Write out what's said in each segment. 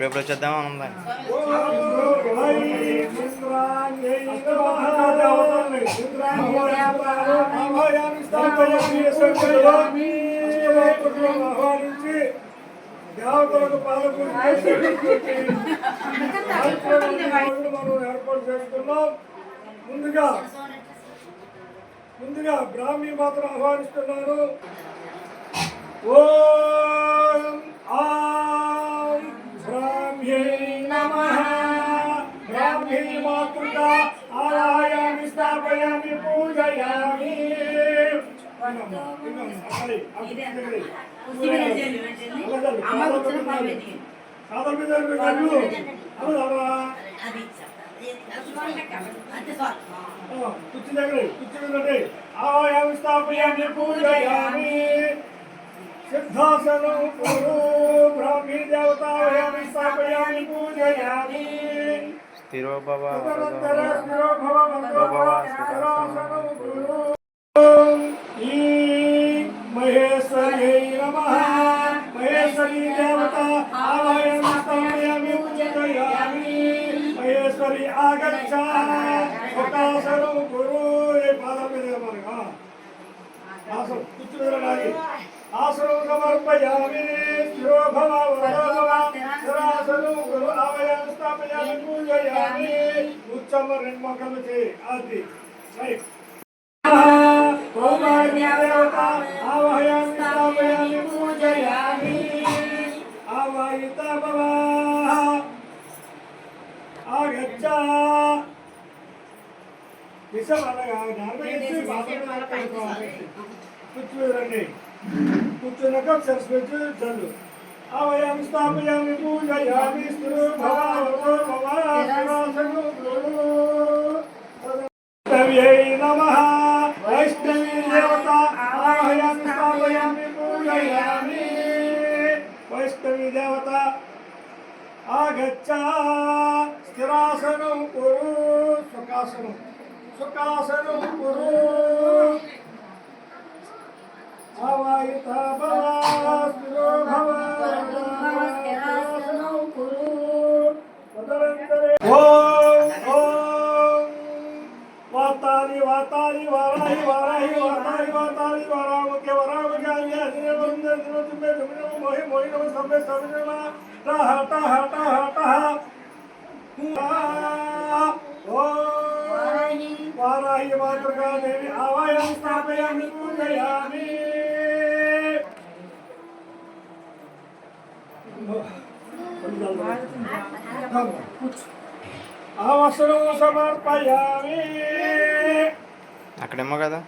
రేపు వచ్చేద్దామా ఉందా? దేవతలకు పాలకూరు మనం ఏర్పాటు చేసుకున్నాం ముందుగా ముందుగా బ్రాహ్మీ మాత్రం ఆహ్వానిస్తున్నాను. ఓం ఆం బ్రాహ్మ్యై నమః. బ్రాహ్మీ మాతృక ఆలయామి స్థాపయామి పూజయామి. అమ్మ. కూర్చొని పంపింది సాదర్ మీద వెళ్ళు అవునా అంతే సార్ కుర్చీ దగ్గర కుర్చీ మీద ఆయామి స్థాపయామి పూజయామి సిద్ధాసనం కురు బ్రాహ్మీ దేవతాయామి స్థాపయామి పూజయామి స్థిరో భవ తదనంతర స్థిరో భవ మంగళ సిద్ధాసనం కురు ఈ మహేశ్వర్యై నమః మహేశ్వరీ దేవత ఆలయామి స్థాపయామి పూజయామి మహేశ్వరి ఆగచ్చ సుఖాసనం కురు ఏ పాదం మీద మనగా ఆసనం కూర్చుని ఆసనం సమర్పయామి స్థిరో భవ వరదో భవ స్థిరాసనం కురు ఆలయామి స్థాపయామి పూజయామి ఉచ్చమ్మ రెండు మొక్కలు చేయి అది రైట్ దేవత ఆవహయామి కూర్చోరండి కూర్చున్నాక సరస్వతి చల్లు అవయం స్థాపయామి పూజయామి స్థిరో భవ వరదో భవ స్థిరాసనం నమః వైష్ణవీ దేవత ఆహయామి స్థాపయామి పూజయామి వైష్ణవి దేవత ఆగచ్చ స్థిరాసనం కురు సుఖాసనం विकास करू मावा इता बवा करो भवा करो भवा त्या अनु करू ओ ओ वताली वताली वराई वराई वराई वताली वरा मुकेश वरा मुकेश अरे वंदना तुमे मोहि వారాహి మాతృకా దేవి ఆవాయం స్థాపయామి పూజయామి. అవసరం సమర్పయామి. అక్కడేమో కదా.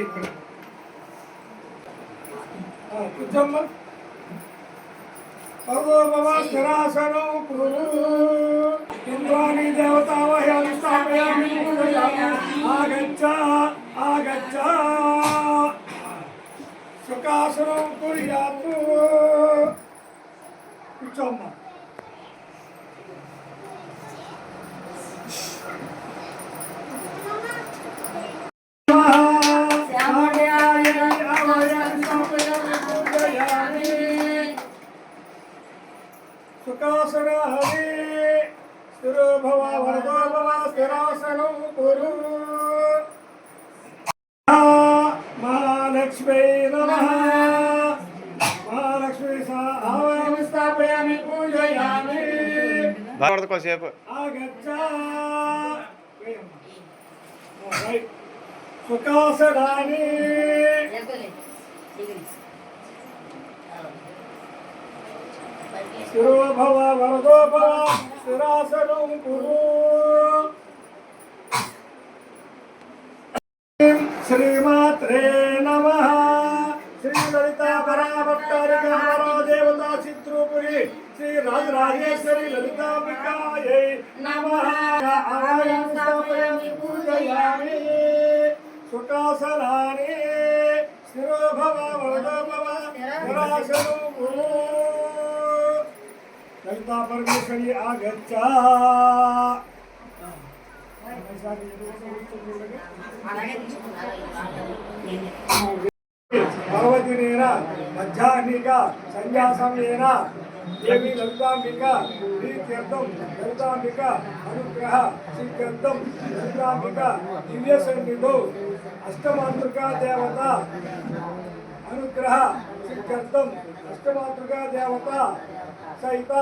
ఇక్కడ. స్థిరాసనం కురు. ఇంద్రాణి దేవతావయామి స్థాపయామి ఆగచ్చ ఆగచ్చ. సుఖాసనం కుర్యాతు. కూర్చోమ్మా బాగా కొద్దిసేపు ఆగచ్చ సుఖాసనాని స్థిరో భవ వరదో భవ స్థిరాసనం కురు శ్రీమాత్రే నమ శ్రీ లలిత పరాభట్టారిక పరా దేవతా చిత్రూపురి శ్రీ రాజరాజేశ్వరి లలితాంబికాయై నమ ఆలయం స్థాపయామి పూజయామి సుఖాసనాని స్థిరో భవ వరదో లలితా పరమేశ్వరి ఆగచ్చ ఒకసారి నేన మధ్యాహ్నిక సంధ్యాసమేన దేవి లలితాంబిక? ప్రీత్యర్థం లలితాంబిక అనుగ్రహ శ్రీకర్థం లలితాంబిక దివ్య సన్నిధౌ అష్టమాతృకా దేవత అనుగ్రహ శ్రీకర్థం అష్టమాతృకా దేవత సహిత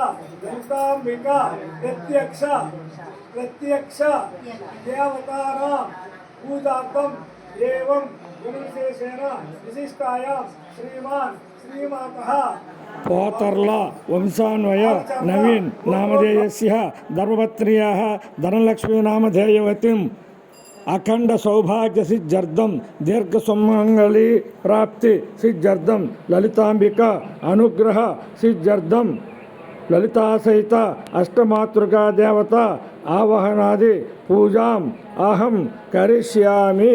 లలితాంబిక ప్రత్యక్ష ప్రత్యక్ష దేవతానాం పూజార్థం ఏవం గురువిశేషేణ విశిష్టాయాం. శ్రీమాన్ శ్రీమాత పోతర్ల వంశాన్వయ నవీన్ నామధేయస్య ధర్మపత్న్యాः ధనలక్ష్మీ నామధేయవతిం. అఖండ సౌభాగ్య సిద్ధర్థం దీర్ఘ సుమంగళి ప్రాప్తి సిద్ధర్థం లలితాంబిక అనుగ్రహ సిద్ధర్థం లలితాసహిత అష్టమాతృకా దేవత ఆవహనాది పూజాం అహం కరిష్యామి.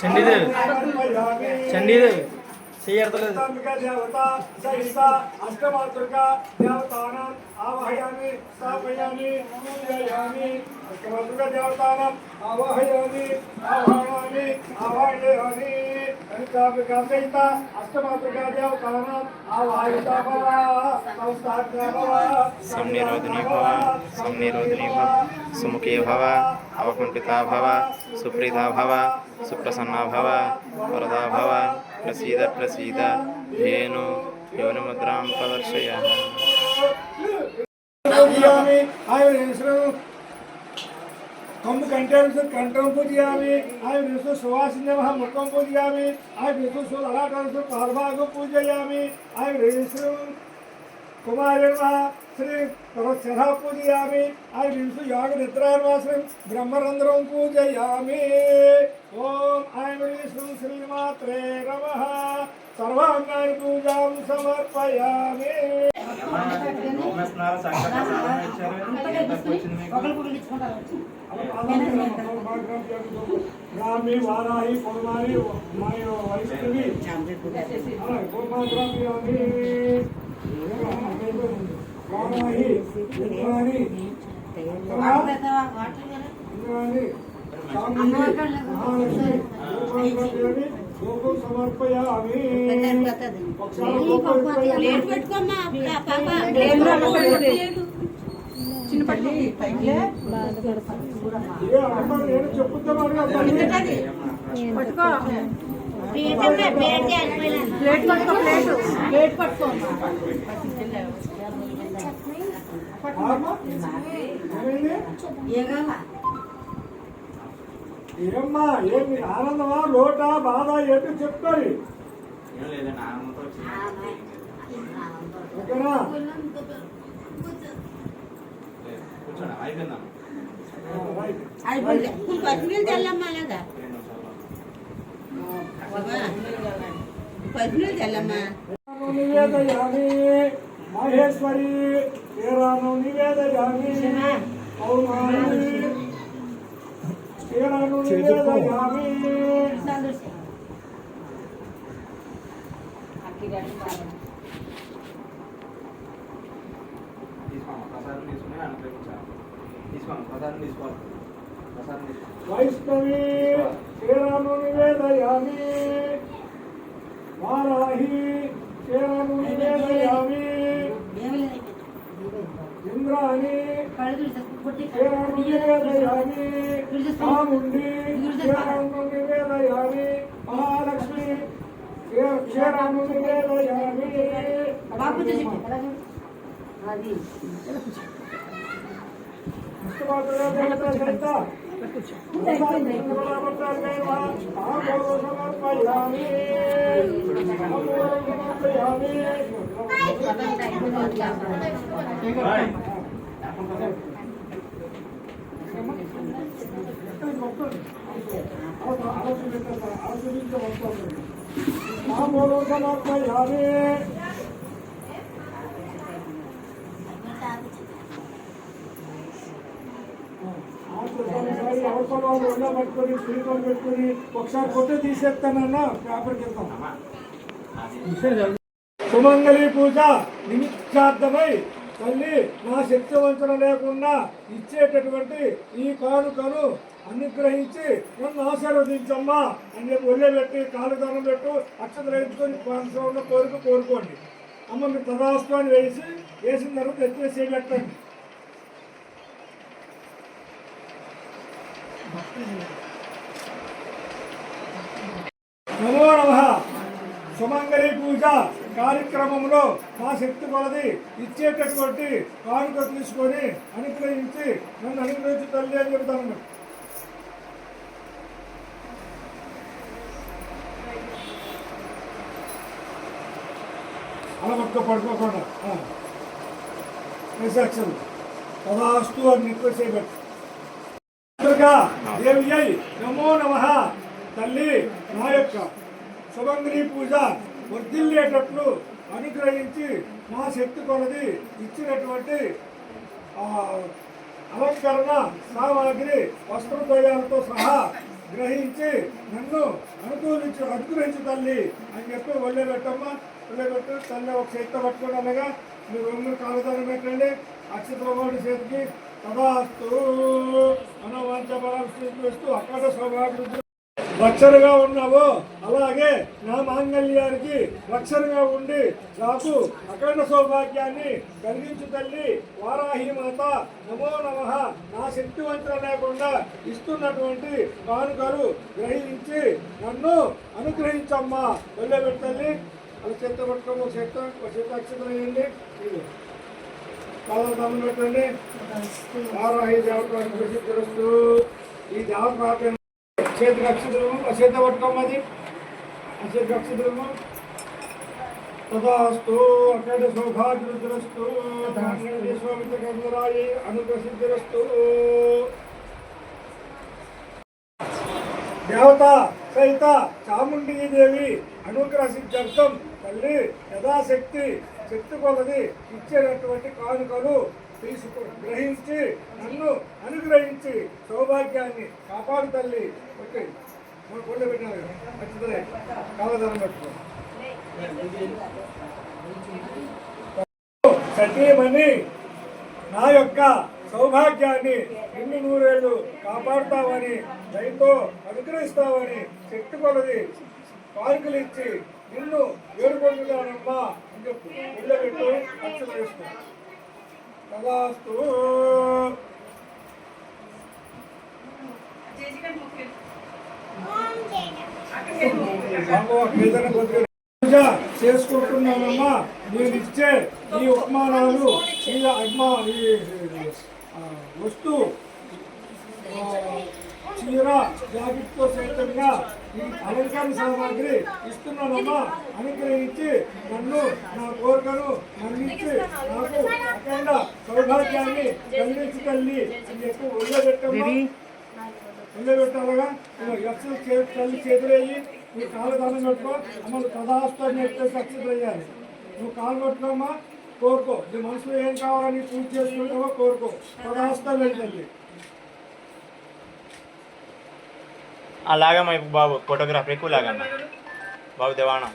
చండీదేవి. చండీదేవి. సహిత అష్టమాతృక దేవతానాం ఆవాహయామి ఆవాహయామి ఆవాహయామి ఆవాహయామి లలితాంబిక సహిత అష్టమాతృక దేవతానాం ఆవాహిత భవ సంస్థాప్య భవ సంనిరోధిని భవ సంనిరోధిని భవ సుముఖీ భవ అవకుంఠితా భవ సుప్రీతా భవ సుప్రసన్నా భవ వరదా భవ ప్రసీద ప్రసీద ధేను యోనిముద్రాం కంటే కంఠం కంఠం పూజయామి ఆయన విష్ణు సువాసిన ముఖం పూజయామి ఆయన విష్ణు విశ్వ సులలాటం పాల్భాగం పూజయామి ఆయన విష్ణు కుమారి శ్రీ పరశర పూజయామి ఆయన విష్ణు యోగ నిద్రాన్వాసం బ్రహ్మరంధ్రం పూజయామి ఓం ఆయన విష్ణు శ్రీమాత్రే నమ సర్వాంగాన్ని పూజాం సమర్పయామి ఒకరికొకరు ఇచ్చుకుంటారు గ్రామి వారాహి పౌర్ణాని మాయ వైష్ణవి పూర్ణాగ్రామి వారాహి ఇంద్రాణి ఇంద్రాణి మహాలక్ష్మి అబ్బాయి ప్లేట్ పట్టుకో. ప్లేట్ ప్లేట్ పట్టుకో ఏగమ్మా ఏమ్మా ఏమి ఆనందమా? లోట బాధ ఏంటో? చెప్తారు ఓకేనా. అయిపోయింది పది నీళ్ళు తెల్లమ్మా లేదా పది నీళ్ళు తెల్లమ్మా రాను నివేదయామి మహేశ్వరి శ్రీరాను నివేదయామి పౌర్ణాని శ్రీరాను నివేదయామి వైష్ణవి శ్రీరాను నివేదయామి వారాహి శ్రీరాను నివేదయామి ఇంద్రాణి శ్రీరాను నివేదయామి చాముండి శ్రీరాను నివేదయామి మహాలక్ష్మి క్షీరాను నివేదయామి బాబు అది దేవత సహిత సమర్పయామి యాభై అవసరం వాళ్ళు ఉండ పట్టుకొని తల్లి నా శక్తి వంచన లేకుండా ఇచ్చేటటువంటి ఈ కానుకను అనుగ్రహించి నన్ను ఆశీర్వదించమ్మా అని చెప్పి ఒళ్ళే పెట్టి కాలు పెట్టు అక్షతలు వేసుకొని కోరిక కోరుకోండి. అమ్మ మీరు తదాస్తాన్ని వేసి వేసిన తర్వాత ఎత్తివేసి పెట్టండి నమో నమ. సుమంగళి పూజ. కార్యక్రమంలో మా శక్తి కొలది ఇచ్చేటటువంటి కానుక తీసుకొని అనుగ్రహించి నన్ను అనుగ్రహించి తల్లి అని చెబుతాను అలా పట్టుకో పడుకోకుండా పదాస్తు తదాస్తు అని నిత్య దేవి అయి నమో నమ. తల్లి నా యొక్క సుగంధిని పూజ వర్ధిల్లేటట్లు అనుగ్రహించి మా శక్తి కొలది ఇచ్చినటువంటి అలంకరణ సామాగ్రి వస్త్రద్వయాలతో సహా గ్రహించి నన్ను అనుకూలించి అనుగ్రహించు తల్లి అని చెప్పి ఒళ్ళే పెట్టమ్మ ఒళ్ళే పెట్టు తల్లి ఒక చేతితో పట్టుకోండి అనగా మీరు రెండు కాలుదారం పెట్టండి. అక్షత్రమోడి చేతికి తదాస్తు మనోవాంఛబలాస్తూ అక్కడ సౌభాగ్యం రక్షణగా ఉన్నావో అలాగే నా మాంగళ్యానికి రక్షణగా ఉండి నాకు అఖండ సౌభాగ్యాన్ని కలిగించు తల్లి వారాహి మాత. నమో నమ. నా శక్తి వంచన లేకుండా ఇస్తున్నటువంటి కానుకలు గ్రహించి నన్ను అనుగ్రహించమ్మా. వెళ్ళే తల్లి అలా చేత పట్టుకోము ఒక చేత ఒక వేయండి పెట్టండి. వారాహి దేవత ఈ దేవత ప్రార్థన చేతి రక్షితులము ఆ చేత పట్టుకోమది ఆ చేతి రక్షితులము. తదాస్తు విశ్వామిత్ర సౌభాగ్యరస్తు స్వామిత కందరాయి అనుప్రసిద్ధిరస్తు దేవత సహిత చాముండి దేవి అనుగ్రహించర్థం తల్లి యథాశక్తి శక్తి కొలది ఇచ్చేటటువంటి కానుకలు తీసుకు గ్రహించి నన్ను అనుగ్రహించి సౌభాగ్యాన్ని కాపాడు తల్లి. ఓకే. మన కొండ పెట్టినారు. ఖచ్చితంగా. కాలధనం పెట్టుకో. సతీమణి నా యొక్క సౌభాగ్యాన్ని ఎన్ని నూరేళ్ళు కాపాడుతావని దయతో అనుగ్రహిస్తావని శక్తి కొలది పార్కులు ఇచ్చి నిన్ను వేడుకుంటున్నానమ్మా అని చెప్పు. వెళ్ళబెట్టు అక్షలు తదాస్తు చేసుకుంటున్నానమ్మా. నేను ఇచ్చే ఈ ఉపమానాలు ఈ అమ్మా ఈ వస్తు చీర జాకెట్తో సైతంగా ఈ అలంకరణ సామాగ్రి ఇస్తున్నానమ్మా. అనుగ్రహించి నన్ను నా కోరికను మన్నించి నాకు అఖండ సౌభాగ్యాన్ని కలిగించి తల్లి అని చెప్పి ఒళ్ళబెట్టమ్మా వెళ్ళబెట్టాలగా యక్షలు చేతి తల్లి చేతులు వేయి నువ్వు కాలు దానం పెట్టుకో. అమ్మ కథాస్తాన్ని ఎత్తేసి అక్షతలు వేయాలి నువ్వు కాలు పెట్టుకోమ్మా. కోరుకో. నీ మనసులో ఏం కావాలని పూజ చేసుకుంటావో కోరుకో. కథాస్తం వెళ్ళి అలాగా మా బాబు ఫోటోగ్రాఫర్ ఎక్కువ లాగా బాబు దేవాణం